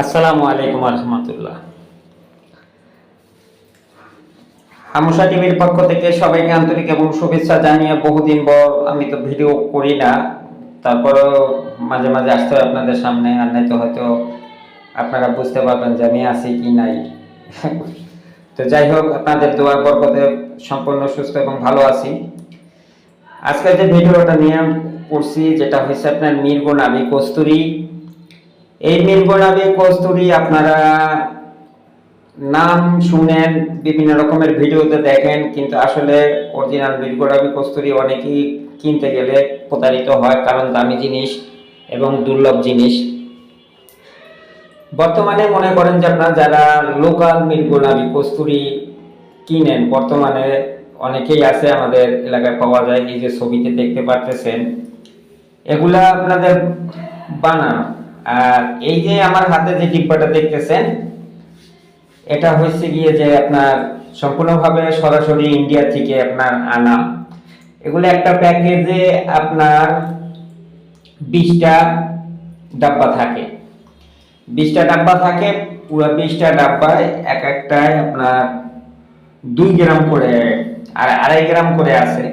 আসসালামু আলাইকুম রহমতুল্লাহ হামুসা টিভির পক্ষ থেকে সবাইকে আন্তরিক এবং শুভেচ্ছা জানিয়ে বহুদিন পর আমি তো ভিডিও করি না, তারপরেও মাঝে মাঝে আসতে হয় আপনাদের সামনে, আর নাই তো হয়তো আপনারা বুঝতে পারবেন যে আমি আছি কি নাই। তো যাই হোক, আপনাদের দোয়ার বরকতে সম্পূর্ণ সুস্থ এবং ভালো আছি। আজকে যে ভিডিওটা নিয়ে করছি, যেটা হয়েছে আপনার মিরগুন আবি কস্তুরি। এই মিরগোলাপি কস্তুরি আপনারা নাম শুনেন, বিভিন্ন রকমের ভিডিওতে দেখেন, কিন্তু আসলে অরিজিনাল মিরগোলাপি কস্তুরি অনেকেই কিনতে গেলে প্রতারিত হয় কারণ দামি জিনিস এবং দুর্লভ জিনিস। বর্তমানে মনে করেন যে আপনারা যারা লোকাল মিরগোলাপি কস্তুরি কিনেন, বর্তমানে অনেকেই আছে আমাদের এলাকায় পাওয়া যায়, এই যে ছবিতে দেখতে পারতেছেন। এগুলা আপনাদের বানানো। এই যে আমার হাতে যে ডিব্বাটা দেখতেছেন, এটা হচ্ছে গিয়ে যে আপনার সম্পূর্ণভাবে সরাসরি ইন্ডিয়া থেকে আপনার আনা। এগুলো একটা প্যাকেজে আপনার বিশটা ডাব্বা থাকে। বিশটা ডাব্বা থাকে, পুরো বিশটা ডাব্বায় এক একটায় আপনার দুই গ্রাম করে আর আড়াই গ্রাম করে আছে।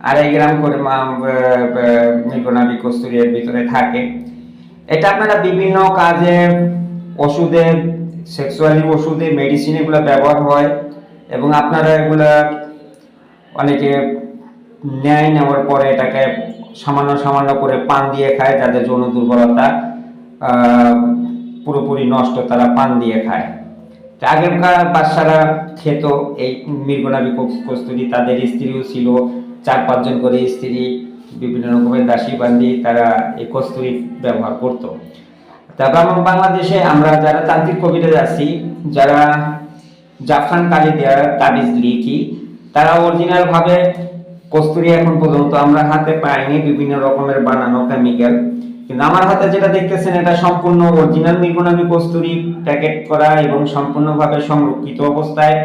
আড়াই গ্রাম করে মিলগোনাবি কস্তুরি এর ভিতরে থাকে। এটা আপনারা বিভিন্ন কাজে, ওষুধে সেক্সুয়ালি ওষুধে মেডিসিন এগুলো ব্যবহার হয় এবং আপনারা এগুলা অনেকে নেয় নেওয়ার পরে এটাকে সামান্য সামান্য করে পান দিয়ে খায় যাদের যৌন দুর্বলতা পুরোপুরি নষ্ট তারা পান দিয়ে খায়। আগেকার বাচ্চারা খেত, এই মৃগনাবি কস্তুরি তাদের স্ত্রীও ছিল, চার পাঁচজন করে স্ত্রী বিভিন্ন রকমের দাসী বান্দি তারা এই কস্তুরি ব্যবহার করত। তারপর আমার বাংলাদেশে আমরা যারা তান্ত্রিক কবিরাজ আছি, যারা জাফরান কালি দেওয়ার তাবিজ লিখি, তারা অরিজিনাল ভাবে কস্তুরি এখন পর্যন্ত আমরা হাতে পাইনি, বিভিন্ন রকমের বানানো কেমিক্যাল কিন্তু আমার হাতে যেটা দেখতেছেন, এটা সম্পূর্ণ অরিজিনাল মিগুনামি কস্তুরি প্যাকেট করা এবং সম্পূর্ণভাবে সংরক্ষিত অবস্থায়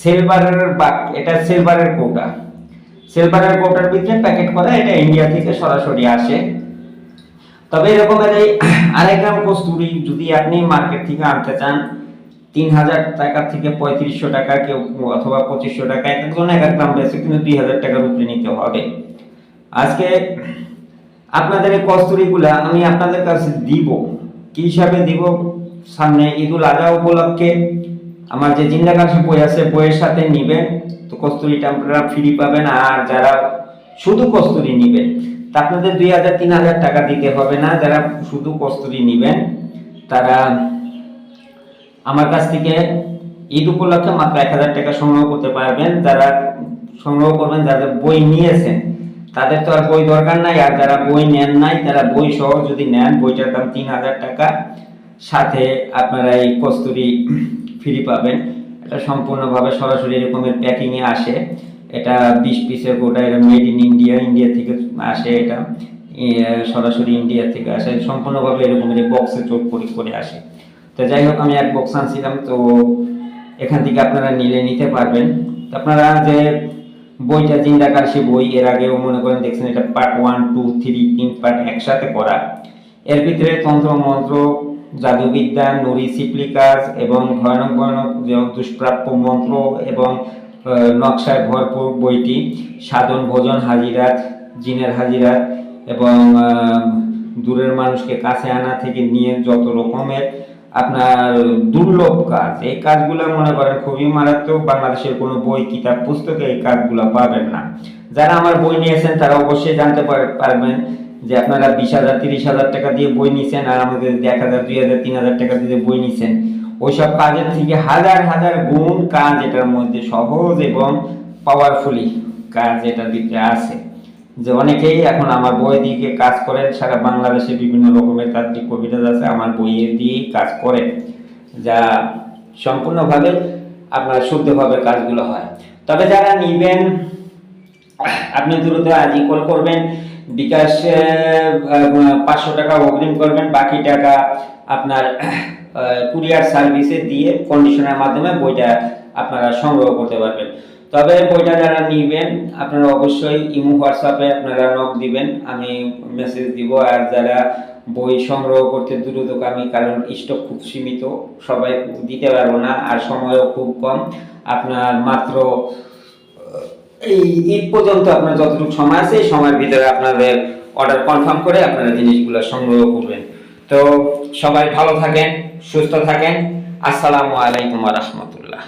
সিলভারের বাক এটা সিলভারের কৌটা। সিলভারের কৌটার ভিতরে প্যাকেট করা, এটা ইন্ডিয়া থেকে সরাসরি আসে। তবে এরকমের এই আড়াই গ্রাম কস্তুরি যদি আপনি মার্কেট থেকে আনতে চান, তিন হাজার টাকা থেকে পঁয়ত্রিশশো টাকা কেউ অথবা পঁচিশশো টাকা, এক একজন এক এক গ্রাম বেশি কিন্তু দুই হাজার টাকার উপরে নিতে হবে। আজকে আপনাদের এই কস্তুরিগুলা আমি আপনাদের কাছে দিব। কি হিসাবে দিব? সামনে ঈদুল আজহা উপলক্ষে আমার যে জিন্দা জিন্দাকাশি বই আছে, বইয়ের সাথে নিবেন। কস্তুরিটা আপনারা ফ্রি পাবেন আর যারা শুধু কস্তুরি নিবেন, তা আপনাদের দুই হাজার, তিন হাজার টাকা দিতে হবে না। যারা শুধু কস্তুরি নিবেন, তারা আমার কাছ থেকে ঈদ উপলক্ষে মাত্র এক হাজার টাকা সংগ্রহ করতে পারবেন। যারা সংগ্রহ করবেন, যাদের বই নিয়েছেন, তাদের তো আর বই দরকার নাই। আর যারা বই নেন নাই, তারা বই সহ যদি নেন, বইটার দাম তিন হাজার টাকা। সাথে আপনারা এই কস্তুরি ফ্রি পাবেন। সম্পূর্ণভাবে সরাসরি এরকমের প্যাকিংয়ে আসে। এটা বিশ পিসের গোটা এটা মেড ইন ইন্ডিয়া ইন্ডিয়া থেকে আসে এটা। সরাসরি ইন্ডিয়া থেকে আসে। সম্পূর্ণভাবে এরকমের বক্সে চোখ পরি করে আসে। তো যাই হোক, আমি এক বক্স আনছিলাম, তো এখান থেকে আপনারা নিলে নিতে পারবেন। তো আপনারা যে বইটা জিন্দাকার সে বই, এর আগেও মনে করেন, দেখছেন, এটা পার্ট ওয়ান টু থ্রি তিন পার্ট একসাথে করা এর ভিতরে তন্ত্র মন্ত্র জাদুবিদ্যা নুরি সিপলি কাজ এবং ভয়ানক ভয়ানক দুষ্প্রাপ্য মন্ত্র এবং নকশায় ভরপুর বইটি, সাধন ভোজন হাজিরাত, জিনের হাজিরাত এবং দূরের মানুষকে কাছে আনা থেকে নিয়ে যত রকমের আপনার দুর্লভ কাজ। এই কাজগুলো মনে করেন খুবই মারাত্মক। বাংলাদেশের কোনো বই, কিতাব, পুস্তকে এই কাজগুলো পাবেন না। যারা আমার বই নিয়েছেন তারা অবশ্যই জানতে পার- পারবেন যে আপনারা বিশ হাজার, তিরিশ হাজার টাকা দিয়ে বই নিছেন আর আমাদের এক হাজার, দুই হাজার, তিন হাজার টাকা দিয়ে বই নিছেন, ওইসব কাজের থেকে হাজার হাজার গুণ কাজ এটার মধ্যে সহজ এবং পাওয়ারফুলি কাজ এটার ভিতরে আছে। যে অনেকেই এখন আমার বই দিকে কাজ করেন, সারা বাংলাদেশে বিভিন্ন রকমের তান্ত্রিক কবিরাজ আছে, আমার বইয়ের দিয়েই কাজ করেন। যা সম্পূর্ণভাবে আপনার শুদ্ধভাবে কাজগুলো হয়। তবে যারা নিবেন, আপনি দ্রুত আজই কল করবেন বিকাশ পাঁচশো টাকা অগ্রিম করবেন, বাকি টাকা আপনার কুরিয়ার সার্ভিসে দিয়ে কন্ডিশনের মাধ্যমে বইটা আপনারা সংগ্রহ করতে পারবেন। তবে বইটা যারা নিবেন, আপনারা অবশ্যই ইমো, হোয়াটসঅ্যাপে আপনারা নক দিবেন, আমি মেসেজ দিব। আর যারা বই সংগ্রহ করতে দ্রুতগামী, কারণ স্টক খুব সীমিত, সবাই দিতে পারব না, আর সময়ও খুব কম। আপনার মাত্র এই ঈদ পর্যন্ত আপনার যতটুকু সময় আছে, এই সময়ের ভিতরে আপনাদের অর্ডার কনফার্ম করে আপনারা জিনিসগুলো সংগ্রহ করবেন। তো সবাই ভালো থাকেন, সুস্থ থাকেন। আসসালামু আলাইকুম রহমতুল্লাহ।